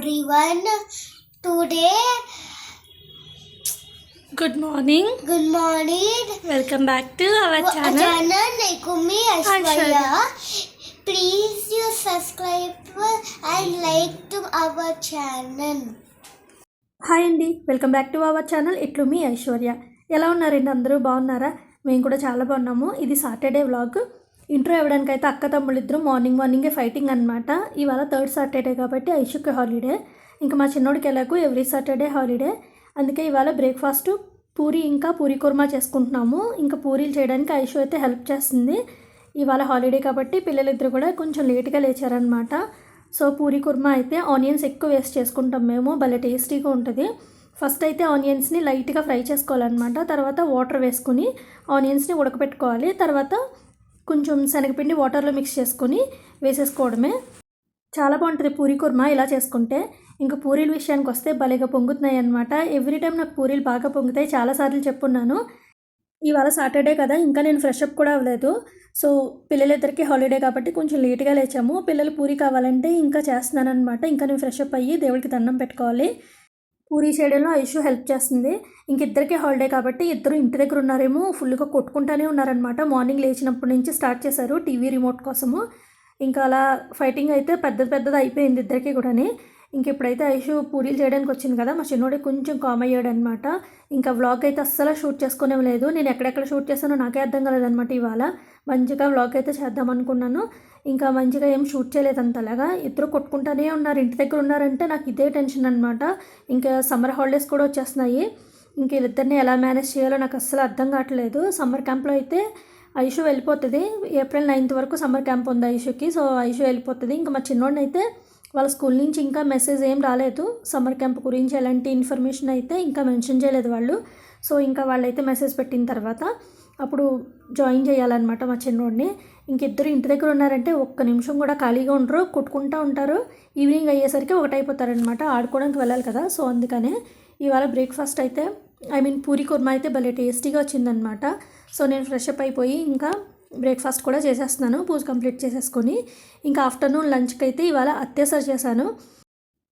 everyone. Today, good morning good morning. Welcome back to our channel Channel Nekumi Ashwarya. Please you subscribe and like to our channel. Hi అండి welcome back to our channel ఇట్లు మీ ఐశ్వర్య ఎలా ఉన్నారండి అందరూ బాగున్నారా మేము కూడా చాలా బాగున్నాము ఇది సాటర్డే వ్లాగ్ ఇంట్రో ఇవ్వడానికి అయితే అక్క తమ్ముళ్ళు ఇద్దరు మార్నింగ్ మార్నింగే ఫైటింగ్ అనమాట ఇవాళ థర్డ్ సాటర్డే కాబట్టి ఐషుకి హాలిడే. ఇంకా మా చిన్నోడికి ఎలాగో ఎవ్రీ సాటర్డే హాలిడే. అందుకే ఇవాళ బ్రేక్ఫాస్ట్ పూరి ఇంకా పూరి కుర్మా చేసుకుంటున్నాము. ఇంకా పూరీలు చేయడానికి ఐషు అయితే హెల్ప్ చేస్తుంది. ఇవాళ హాలిడే కాబట్టి పిల్లలిద్దరు కూడా కొంచెం లేట్గా లేచారనమాట సో పూరి కుర్మా అయితే ఆనియన్స్ ఎక్కువ వేస్ట్ చేసుకుంటాం మేము. భలే టేస్టీగా ఉంటుంది. ఫస్ట్ అయితే ఆనియన్స్ని లైట్గా ఫ్రై చేసుకోవాలన్నమాట. తర్వాత వాటర్ వేసుకుని ఆనియన్స్ని ఉడకపెట్టుకోవాలి. తర్వాత కొంచెం శనగపిండి వాటర్లో మిక్స్ చేసుకొని వేసేసుకోవడమే. చాలా బాగుంటుంది పూరి కుర్మా ఇలా చేసుకుంటే. ఇంకా పూరీల విషయానికి వస్తే భలేగా పొంగుతున్నాయి అనమాట ఎవ్రీ టైం నాకు పూరీలు బాగా పొంగుతాయి. చాలాసార్లు చెప్పున్నాను. ఇవాళ సాటర్డే కదా ఇంకా నేను ఫ్రెష్ అప్ కూడా అవ్వలేదు. సో పిల్లలిద్దరికీ హాలిడే కాబట్టి కొంచెం లేట్గా లేచాము. పిల్లలు పూరి కావాలంటే ఇంకా చేస్తున్నాను అనమాట ఇంకా నేను ఫ్రెష్ అప్ అయ్యి దేవుడికి దండం పెట్టుకోవాలి. పూరి చేయడంలో ఐషు హెల్ప్ చేస్తుంది. ఇంక ఇద్దరికి హాలిడే కాబట్టి ఇద్దరు ఇంటి దగ్గర ఉన్నారేమో ఫుల్గా కొట్టుకుంటానే ఉన్నారనమాట మార్నింగ్ లేచినప్పటి నుంచి స్టార్ట్ చేశారు టీవీ రిమోట్ కోసము. ఇంకా అలా ఫైటింగ్ అయితే పెద్ద పెద్దది అయిపోయింది ఇద్దరికీ కూడాని. ఇంక ఇప్పుడైతే ఐషు పూరీలు చేయడానికి వచ్చింది కదా మా చిన్నోడే కొంచెం కామ్ అయ్యాడు అనమాట ఇంకా వ్లాగ్ అయితే అస్సలు షూట్ చేసుకునే లేదు. నేను ఎక్కడెక్కడ షూట్ చేశానో నాకే అర్థం కాలేదన్నమాట ఇవాళ. మంచిగా వ్లాగ్ అయితే చేద్దాం అనుకున్నాను. ఇంకా మంచిగా ఏం షూట్ చేయలేదు అంతలాగా. ఇద్దరు కొట్టుకుంటానే ఉన్నారు. ఇంటి దగ్గర ఉన్నారంటే నాకు ఇదే టెన్షన్ అనమాట. ఇంకా సమ్మర్ హాలిడేస్ కూడా వచ్చేస్తున్నాయి. ఇంక వీళ్ళిద్దరిని ఎలా మేనేజ్ చేయాలో నాకు అస్సలు అర్థం కావట్లేదు. సమ్మర్ క్యాంప్లో అయితే ఐషు వెళ్ళిపోతుంది. ఏప్రిల్ నైన్త్ వరకు సమ్మర్ క్యాంప్ ఉంది ఐషుకి సో ఐషు వెళ్ళిపోతుంది. ఇంకా మా చిన్నోడిని అయితే వాళ్ళ స్కూల్ నుంచి ఇంకా మెసేజ్ ఏం రాలేదు. సమ్మర్ క్యాంప్ గురించి ఎలాంటి ఇన్ఫర్మేషన్ అయితే ఇంకా మెన్షన్ చేయలేదు వాళ్ళు. సో ఇంకా వాళ్ళైతే మెసేజ్ పెట్టిన తర్వాత అప్పుడు జాయిన్ చేయాలన్నమాట మా చిన్నోడిని. ఇంకిద్దరు ఇంటి దగ్గర ఉన్నారంటే ఒక్క నిమిషం కూడా ఖాళీగా ఉండరు కొట్టుకుంటూ ఉంటారు. ఈవినింగ్ అయ్యేసరికి ఒకటైపోతారనమాట ఆడుకోవడానికి వెళ్ళాలి కదా. సో అందుకనే ఇవాళ బ్రేక్ఫాస్ట్ అయితే ఐ మీన్ పూరి కుర్మా అయితే భలే టేస్టీగా వచ్చిందనమాట సో నేను ఫ్రెష్ అప్ అయిపోయి ఇంకా బ్రేక్ఫాస్ట్ కూడా చేసేస్తున్నాను పూజ కంప్లీట్ చేసేసుకొని. ఇంకా ఆఫ్టర్నూన్ లంచ్కి అయితే ఇవాళ అత్తేసరి చేశాను.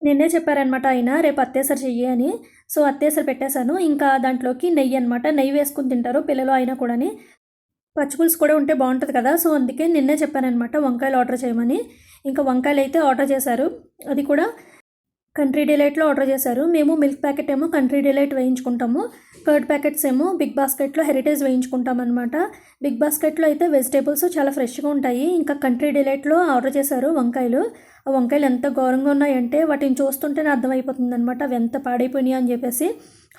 నిన్నే చెప్పారనమాట ఆయన రేపు అత్యవసర చెయ్యి అని. సో అత్తేసరి పెట్టేశాను. ఇంకా దాంట్లోకి నెయ్యి అనమాట నెయ్యి వేసుకుని తింటారు పిల్లలు అయినా కూడాని. పచ్చిపులుసు కూడా ఉంటే బాగుంటుంది కదా. సో అందుకే నిన్నే చెప్పానమాట వంకాయలు ఆర్డర్ చేయమని. ఇంకా వంకాయలు అయితే ఆర్డర్ చేశారు. అది కూడా కంట్రీ డిలైట్లో ఆర్డర్ చేశారు. మేము మిల్క్ ప్యాకెట్ ఏమో కంట్రీ డిలైట్ వేయించుకుంటాము. కర్డ్ ప్యాకెట్స్ ఏమో బిగ్ బాస్కెట్లో హెరిటేజ్ వేయించుకుంటాం అనమాట బిగ్ బాస్కెట్లో అయితే వెజిటేబుల్స్ చాలా ఫ్రెష్గా ఉంటాయి. ఇంకా కంట్రీ డిలైట్లో ఆర్డర్ చేశారు వంకాయలు. ఆ వంకాయలు ఎంత ఘోరంగా ఉన్నాయంటే వాటిని చూస్తుంటేనే అర్థమైపోతుంది అనమాట అవి ఎంత పాడైపోయినాయి అని చెప్పేసి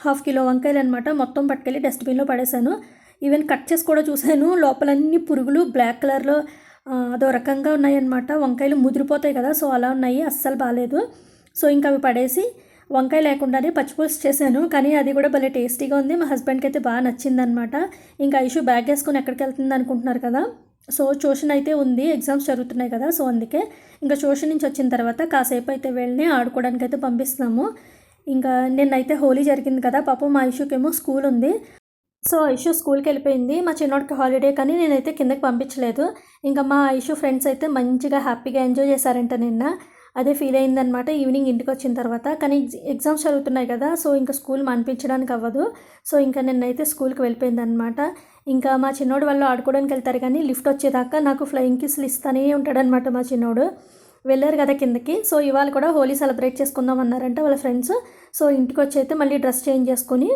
హాఫ్ కిలో వంకాయలు అనమాట మొత్తం పట్టుకెళ్ళి డస్ట్బిన్లో పడేశాను. ఈవెన్ కట్ చేసి కూడా చూశాను. లోపలన్నీ పురుగులు బ్లాక్ కలర్లో అదో రకంగా ఉన్నాయన్నమాట. వంకాయలు ముదిరిపోతాయి కదా సో అలా ఉన్నాయి. అస్సలు బాగాలేదు సో ఇంకా అవి పడేసి వంకాయ లేకుండానే పచ్చిపులుసు చేశాను. కానీ అది కూడా భలే టేస్టీగా ఉంది. మా హస్బెండ్కి అయితే బాగా నచ్చిందనమాట. ఇంకా ఐషు బ్యాగ్ వేసుకొని ఎక్కడికి వెళ్తుంది అనుకుంటున్నారు కదా. సో ట్యూషన్ అయితే ఉంది. ఎగ్జామ్స్ జరుగుతున్నాయి కదా. సో అందుకే ఇంకా ట్యూషన్ నుంచి వచ్చిన తర్వాత కాసేపు అయితే వెళ్ళి ఆడుకోవడానికి అయితే పంపిస్తున్నాము. ఇంకా నిన్నైతే హోలీ జరిగింది కదా. పాపం మా ఇష్యూకేమో స్కూల్ ఉంది. సో ఐషు స్కూల్కి వెళ్ళిపోయింది. మా చిన్నోడికి హాలిడే కానీ నేనైతే కిందకి పంపించలేదు. ఇంకా మా ఐషు ఫ్రెండ్స్ అయితే మంచిగా హ్యాపీగా ఎంజాయ్ చేశారంట నిన్న. అదే ఫీల్ అయిందనమాట ఈవినింగ్ ఇంటికి వచ్చిన తర్వాత. కానీ ఎగ్జామ్స్ జరుగుతున్నాయి కదా సో ఇంకా స్కూల్ మనిపించడానికి అవ్వదు. సో ఇంకా నిన్నైతే స్కూల్కి వెళ్ళిపోయిందనమాట ఇంకా మా చిన్నోడు వాళ్ళు ఆడుకోవడానికి వెళ్తారు కానీ లిఫ్ట్ వచ్చేదాకా నాకు ఫ్లయింగ్ కిస్లు ఇస్తానే ఉంటాడనమాట మా చిన్నోడు. వెళ్ళారు కదా కిందకి సో ఇవాళ కూడా హోలీ సెలబ్రేట్ చేసుకుందాం అన్నారంట వాళ్ళ ఫ్రెండ్స్ సో ఇంటికి వచ్చి అయితే మళ్ళీ డ్రెస్ చేంజ్ చేసుకొని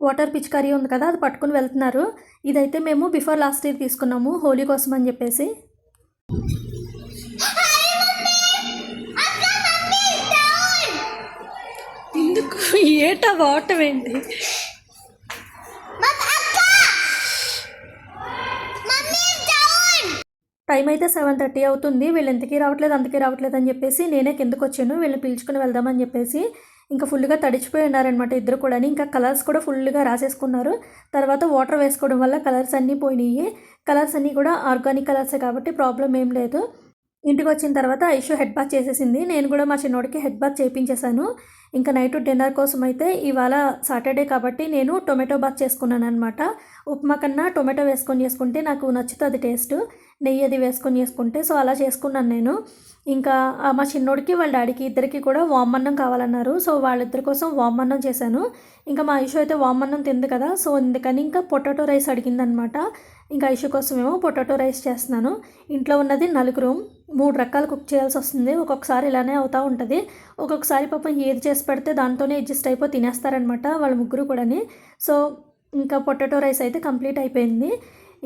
వాటర్ పిచికారీ ఉంది కదా అది పట్టుకుని వెళ్తున్నారు. ఇదైతే మేము బిఫోర్ లాస్ట్ ఇయర్ తీసుకున్నాము హోలీ కోసం అని చెప్పేసి. ఏటా వాటర్ ఏంటి? టైం అయితే సెవెన్ థర్టీ అవుతుంది. వీళ్ళు ఎంతకీ రావట్లేదు అంతకీ రావట్లేదు అని చెప్పేసి నేనే కిందకు వచ్చాను. వీళ్ళని పిలుచుకుని వెళ్దామని చెప్పేసి ఇంకా ఫుల్గా తడిచిపోయి ఉన్నారనమాట ఇద్దరు కూడా ఇంకా కలర్స్ కూడా ఫుల్గా రాసేసుకున్నారు. తర్వాత వాటర్ వేసుకోవడం వల్ల కలర్స్ అన్నీ పోయినాయి. కలర్స్ అన్నీ కూడా ఆర్గానిక్ కలర్సే కాబట్టి ప్రాబ్లం ఏం లేదు. ఇంటికి వచ్చిన తర్వాత ఐషు హెడ్ బాత్ చేసేసింది. నేను కూడా మా చిన్నోడికి హెడ్ బాత్ చేయించేశాను ఇంకా నైట్ డిన్నర్ కోసం అయితే ఇవాళ సాటర్డే కాబట్టి నేను టొమాటో బాత్ చేసుకున్నాను అనమాట ఉప్మా కన్నా టొమాటో వేసుకొని చేసుకుంటే నాకు నచ్చుతుంది టేస్ట్. నెయ్యి అది వేసుకొని చేసుకుంటే సో అలా చేసుకున్నాను నేను. ఇంకా మా చిన్నోడికి వాళ్ళ డాడీకి ఇద్దరికి కూడా వామ్ అన్నం కావాలన్నారు. సో వాళ్ళిద్దరి కోసం వామ్ అన్నం చేశాను. ఇంకా మా ఐషు అయితే వామ్ అన్నం తింది కదా సో అందుకని ఇంకా పొటాటో రైస్ అడిగిందనమాట ఇంకా ఐషు కోసమేమో పొటాటో రైస్ చేస్తున్నాను. ఇంట్లో ఉన్నది నలుగురు మూడు రకాలు కుక్ చేయాల్సి వస్తుంది. ఒక్కొక్కసారి ఇలానే అవుతూ ఉంటుంది. ఒక్కొక్కసారి పాపం ఏది చేసి పెడితే దాంతోనే అడ్జస్ట్ అయిపోయి తినేస్తారనమాట వాళ్ళ ముగ్గురు కూడాని. సో ఇంకా పొటాటో రైస్ అయితే కంప్లీట్ అయిపోయింది.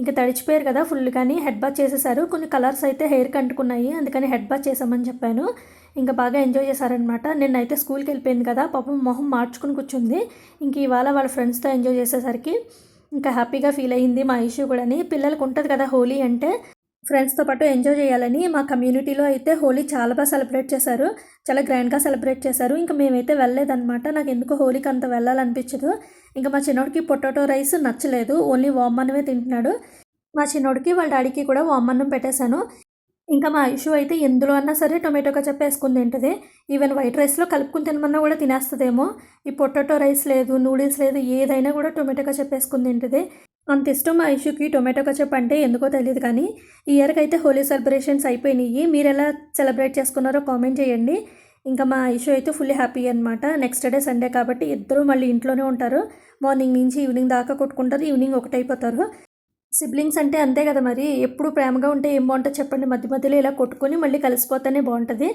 ఇంకా తడిచిపోయారు కదా ఫుల్ కానీ హెడ్ బాత్ చేసేసారు. కొన్ని కలర్స్ అయితే హెయిర్ కంటుకున్నాయి అందుకని హెడ్ బాత్ చేసామని చెప్పాను. ఇంకా బాగా ఎంజాయ్ చేశారనమాట. నిన్నైతే స్కూల్కి వెళ్ళిపోయింది కదా పాపం మొహం మార్చుకుని కూర్చుంది. ఇంక ఇవాళ వాళ్ళ ఫ్రెండ్స్తో ఎంజాయ్ చేసేసరికి ఇంకా హ్యాపీగా ఫీల్ అయ్యింది మా ఇష్యూ కూడాని. పిల్లలకు ఉంటుంది కదా హోలీ అంటే ఫ్రెండ్స్తో పాటు ఎంజాయ్ చేయాలని మా కమ్యూనిటీలో అయితే హోలీ చాలా బాగా సెలబ్రేట్ చేశారు. చాలా గ్రాండ్గా సెలబ్రేట్ చేశారు. ఇంకా మేమైతే వెళ్ళలేదన్నమాట. నాకు ఎందుకు హోలీకి అంత వెళ్ళాలనిపించదు. ఇంకా మా చిన్నోడికి పొటాటో రైస్ నచ్చలేదు. ఓన్లీ వామ్ అన్నమే తింటున్నాడు. మా చిన్నోడికి వాళ్ళ డాడీకి కూడా వామన్నం పెట్టేశాను. ఇంకా మా ఇష్యూ అయితే ఎందులో అన్నా సరే టొమాటో కచప్ వేసుకుని తింటుంది. ఈవెన్ వైట్ రైస్లో కలుపుకుని తినమన్నా కూడా తినేస్తుందేమో. ఈ పొటాటో రైస్ లేదు నూడిల్స్ లేదు ఏదైనా కూడా టొమాటో కచప్ వేసుకుని తింటుంది. అంత ఇష్టం మా ఇష్యూకి టొమాటో కచప్ అంటే ఎందుకో తెలియదు కానీ ఈ ఇయర్కి అయితే హోలీ సెలబ్రేషన్స్ అయిపోయినాయి. మీరు ఎలా సెలబ్రేట్ చేసుకున్నారో కామెంట్ చేయండి. ఇంకా మా ఇష్యూ అయితే ఫుల్లీ హ్యాపీ అనమాట నెక్స్ట్ డే సండే కాబట్టి ఇద్దరు మళ్ళీ ఇంట్లోనే ఉంటారు. మార్నింగ్ నుంచి ఈవినింగ్ దాకా కొట్టుకుంటారు ఈవినింగ్ ఒకటైపోతారు. సిబ్లింగ్స్ అంటే అంతే కదా మరి. ఎప్పుడు ప్రేమగా ఉంటే ఏం బాగుంటుంది చెప్పండి. మధ్య మధ్యలో ఇలా కొట్టుకొని మళ్ళీ కలిసిపోతేనే బాగుంటుంది.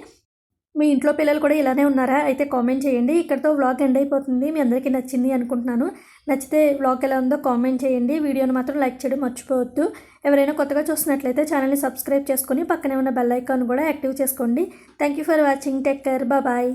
మీ ఇంట్లో పిల్లలు కూడా ఇలానే ఉన్నారా? అయితే కామెంట్ చేయండి. ఇక్కడతో వ్లాగ్ ఎండ్ అయిపోతుంది. మీ అందరికీ నచ్చింది అనుకుంటున్నాను. నచ్చితే వ్లాగ్ ఎలా ఉందో కామెంట్ చేయండి. వీడియోని మాత్రం లైక్ చేయడం మర్చిపోవద్దు. ఎవరైనా కొత్తగా చూసినట్లయితే ఛానల్ని సబ్స్క్రైబ్ చేసుకొని పక్కనే ఉన్న బెల్ ఐకాన్ కూడా యాక్టివ్ చేసుకోండి. Thank you for watching. Take care. Bye.